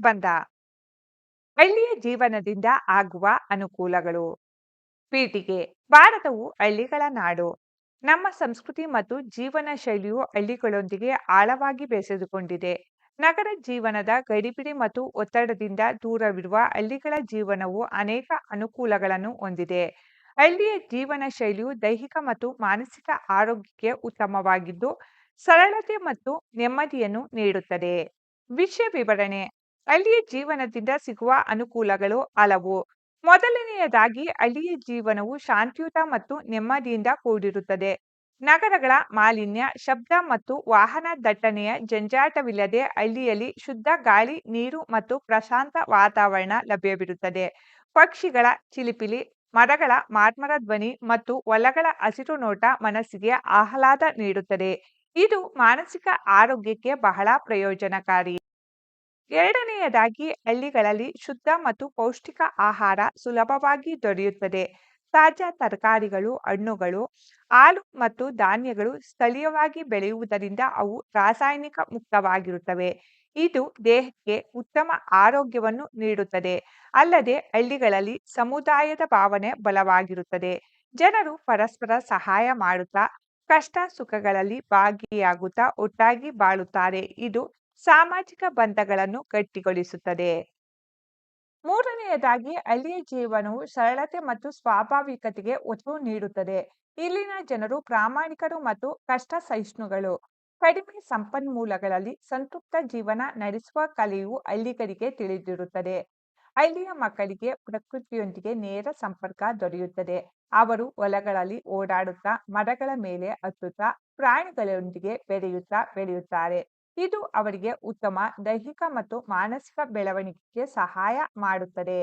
ಬಂದ. ಹಳ್ಳಿಯ ಜೀವನದಿಂದ ಆಗುವ ಅನುಕೂಲಗಳು. ಪೀಠಿಗೆ ಭಾರತವು ಹಳ್ಳಿಗಳ ನಾಡು. ನಮ್ಮ ಸಂಸ್ಕೃತಿ ಮತ್ತು ಜೀವನ ಶೈಲಿಯು ಹಳ್ಳಿಗಳೊಂದಿಗೆ ಆಳವಾಗಿ ಬೆಸೆದುಕೊಂಡಿದೆ. ನಗರ ಜೀವನದ ಗಡಿಬಿಡಿ ಮತ್ತು ಒತ್ತಡದಿಂದ ದೂರವಿರುವ ಹಳ್ಳಿಗಳ ಜೀವನವು ಅನೇಕ ಅನುಕೂಲಗಳನ್ನು ಹೊಂದಿದೆ. ಹಳ್ಳಿಯ ಜೀವನ ಶೈಲಿಯು ದೈಹಿಕ ಮತ್ತು ಮಾನಸಿಕ ಆರೋಗ್ಯಕ್ಕೆ ಉತ್ತಮವಾಗಿದ್ದು, ಸರಳತೆ ಮತ್ತು ನೆಮ್ಮದಿಯನ್ನು ನೀಡುತ್ತದೆ. ವಿಷಯ ವಿವರಣೆ. ಹಳ್ಳಿಯ ಜೀವನದಿಂದ ಸಿಗುವ ಅನುಕೂಲಗಳು ಹಲವು. ಮೊದಲನೆಯದಾಗಿ ಹಳ್ಳಿಯ ಜೀವನವು ಶಾಂತಿಯುತ ಮತ್ತು ನೆಮ್ಮದಿಯಿಂದ ಕೂಡಿರುತ್ತದೆ. ನಗರಗಳ ಮಾಲಿನ್ಯ, ಶಬ್ದ ಮತ್ತು ವಾಹನ ದಟ್ಟಣೆಯ ಜಂಜಾಟವಿಲ್ಲದೆ ಹಳ್ಳಿಯಲ್ಲಿ ಶುದ್ಧ ಗಾಳಿ, ನೀರು ಮತ್ತು ಪ್ರಶಾಂತ ವಾತಾವರಣ ಲಭ್ಯವಿರುತ್ತದೆ. ಪಕ್ಷಿಗಳ ಚಿಲಿಪಿಲಿ, ಮರಗಳ ಮಾರ್ಮರ ಧ್ವನಿ ಮತ್ತು ಹೊಲಗಳ ಹಸಿರು ನೋಟ ಮನಸ್ಸಿಗೆ ಆಹ್ಲಾದ ನೀಡುತ್ತದೆ. ಇದು ಮಾನಸಿಕ ಆರೋಗ್ಯಕ್ಕೆ ಬಹಳ ಪ್ರಯೋಜನಕಾರಿ. ಎರಡನೆಯದಾಗಿ ಹಳ್ಳಿಗಳಲ್ಲಿ ಶುದ್ಧ ಮತ್ತು ಪೌಷ್ಟಿಕ ಆಹಾರ ಸುಲಭವಾಗಿ ದೊರೆಯುತ್ತದೆ. ತಾಜಾ ತರಕಾರಿಗಳು, ಹಣ್ಣುಗಳು, ಹಾಲು ಮತ್ತು ಧಾನ್ಯಗಳು ಸ್ಥಳೀಯವಾಗಿ ಬೆಳೆಯುವುದರಿಂದ ಅವು ರಾಸಾಯನಿಕ ಮುಕ್ತವಾಗಿರುತ್ತವೆ. ಇದು ದೇಹಕ್ಕೆ ಉತ್ತಮ ಆರೋಗ್ಯವನ್ನು ನೀಡುತ್ತದೆ. ಅಲ್ಲದೆ ಹಳ್ಳಿಗಳಲ್ಲಿ ಸಮುದಾಯದ ಭಾವನೆ ಬಲವಾಗಿರುತ್ತದೆ. ಜನರು ಪರಸ್ಪರ ಸಹಾಯ ಮಾಡುತ್ತಾ, ಕಷ್ಟ ಸುಖಗಳಲ್ಲಿ ಭಾಗಿಯಾಗುತ್ತಾ, ಒಟ್ಟಾಗಿ ಬಾಳುತ್ತಾರೆ. ಇದು ಸಾಮಾಜಿಕ ಬಂಧಗಳನ್ನು ಗಟ್ಟಿಗೊಳಿಸುತ್ತದೆ. ಮೂರನೆಯದಾಗಿ ಹಳ್ಳಿಯ ಜೀವನವು ಸರಳತೆ ಮತ್ತು ಸ್ವಾಭಾವಿಕತೆಗೆ ಒತ್ತು ನೀಡುತ್ತದೆ. ಇಲ್ಲಿನ ಜನರು ಪ್ರಾಮಾಣಿಕರು ಮತ್ತು ಕಷ್ಟ ಸಹಿಷ್ಣುಗಳು ಕಡಿಮೆ ಸಂಪನ್ಮೂಲಗಳಲ್ಲಿ ಸಂತೃಪ್ತ ಜೀವನ ನಡೆಸುವ ಕಲೆಯು ಹಳ್ಳಿಗರಿಗೆ ತಿಳಿದಿರುತ್ತದೆ. ಹಳ್ಳಿಯ ಮಕ್ಕಳಿಗೆ, ಪ್ರಕೃತಿಯೊಂದಿಗೆ ನೇರ ಸಂಪರ್ಕ ದೊರೆಯುತ್ತದೆ. ಅವರು ಹೊಲಗಳಲ್ಲಿ ಓಡಾಡುತ್ತಾ, ಮರಗಳ ಮೇಲೆ ಹತ್ತುತ್ತಾ, ಪ್ರಾಣಿಗಳೊಂದಿಗೆ ಬೆರೆಯುತ್ತಾ ಬೆಳೆಯುತ್ತಾರೆ. ಇದು ಅವರಿಗೆ ಉತ್ತಮ, ದೈಹಿಕ ಮತ್ತು ಮಾನಸಿಕ ಬೆಳವಣಿಗೆಗೆ ಸಹಾಯ ಮಾಡುತ್ತದೆ.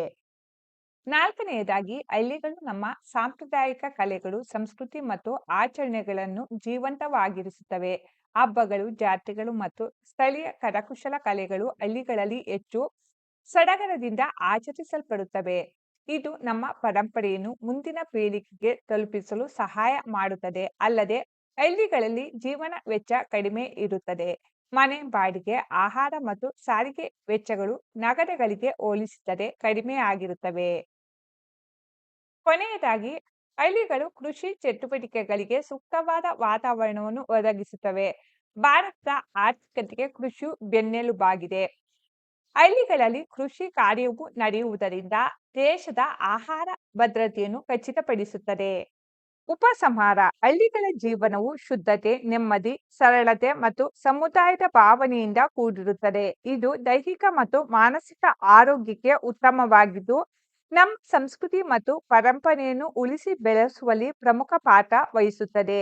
ನಾಲ್ಕನೆಯದಾಗಿ, ಹಳ್ಳಿಗಳು ನಮ್ಮ ಸಾಂಪ್ರದಾಯಿಕ ಕಲೆಗಳು, ಸಂಸ್ಕೃತಿ ಮತ್ತು ಆಚರಣೆಗಳನ್ನು ಜೀವಂತವಾಗಿರಿಸುತ್ತವೆ. ಹಬ್ಬಗಳು, ಜಾತ್ರೆಗಳು ಮತ್ತು ಸ್ಥಳೀಯ ಕರಕುಶಲ ಕಲೆಗಳು ಹಳ್ಳಿಗಳಲ್ಲಿ ಹೆಚ್ಚು ಸಡಗರದಿಂದ ಆಚರಿಸಲ್ಪಡುತ್ತವೆ. ಇದು ನಮ್ಮ ಪರಂಪರೆಯನ್ನು ಮುಂದಿನ ಪೀಳಿಗೆಗೆ ತಲುಪಿಸಲು ಸಹಾಯ ಮಾಡುತ್ತದೆ. ಅಲ್ಲದೆ, ಹಳ್ಳಿಗಳಲ್ಲಿ ಜೀವನ ವೆಚ್ಚ ಕಡಿಮೆ ಇರುತ್ತದೆ. ಮನೆ ಬಾಡಿಗೆ, ಆಹಾರ ಮತ್ತು ಸಾರಿಗೆ ವೆಚ್ಚಗಳು ನಗರಗಳಿಗೆ ಹೋಲಿಸಿದರೆ ಕಡಿಮೆ ಆಗಿರುತ್ತವೆ. ಕೊನೆಯದಾಗಿ, ಹಳ್ಳಿಗಳು ಕೃಷಿ ಚಟುವಟಿಕೆಗಳಿಗೆ ಸೂಕ್ತವಾದ ವಾತಾವರಣವನ್ನು ಒದಗಿಸುತ್ತವೆ. ಭಾರತದ ಆರ್ಥಿಕತೆಗೆ ಕೃಷಿಯು ಬೆನ್ನೆಲುಬಾಗಿದೆ. ಹಳ್ಳಿಗಳಲ್ಲಿ ಕೃಷಿ ಕಾರ್ಯವು ನಡೆಯುವುದರಿಂದ ದೇಶದ ಆಹಾರ ಭದ್ರತೆಯನ್ನು ಖಚಿತಪಡಿಸುತ್ತದೆ. ಉಪಸಂಹಾರ, ಹಳ್ಳಿಗಳ ಜೀವನವು ಶುದ್ಧತೆ, ನೆಮ್ಮದಿ, ಸರಳತೆ ಮತ್ತು ಸಮುದಾಯದ ಭಾವನೆಯಿಂದ ಕೂಡಿರುತ್ತದೆ. ಇದು ದೈಹಿಕ ಮತ್ತು ಮಾನಸಿಕ ಆರೋಗ್ಯಕ್ಕೆ ಉತ್ತಮವಾಗಿದ್ದು ನಮ್ಮ ಸಂಸ್ಕೃತಿ ಮತ್ತು ಪರಂಪರೆಯನ್ನು ಉಳಿಸಿ ಬೆಳೆಸುವಲ್ಲಿ ಪ್ರಮುಖ ಪಾತ್ರ ವಹಿಸುತ್ತದೆ.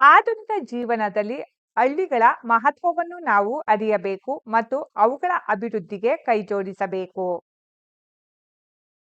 ಆಧುನಿಕ ಜೀವನದಲ್ಲಿ ಹಳ್ಳಿಗಳ ಮಹತ್ವವನ್ನು ನಾವು ಅರಿಯಬೇಕು ಮತ್ತು ಅವುಗಳ ಅಭಿವೃದ್ಧಿಗೆ ಕೈಜೋಡಿಸಬೇಕು.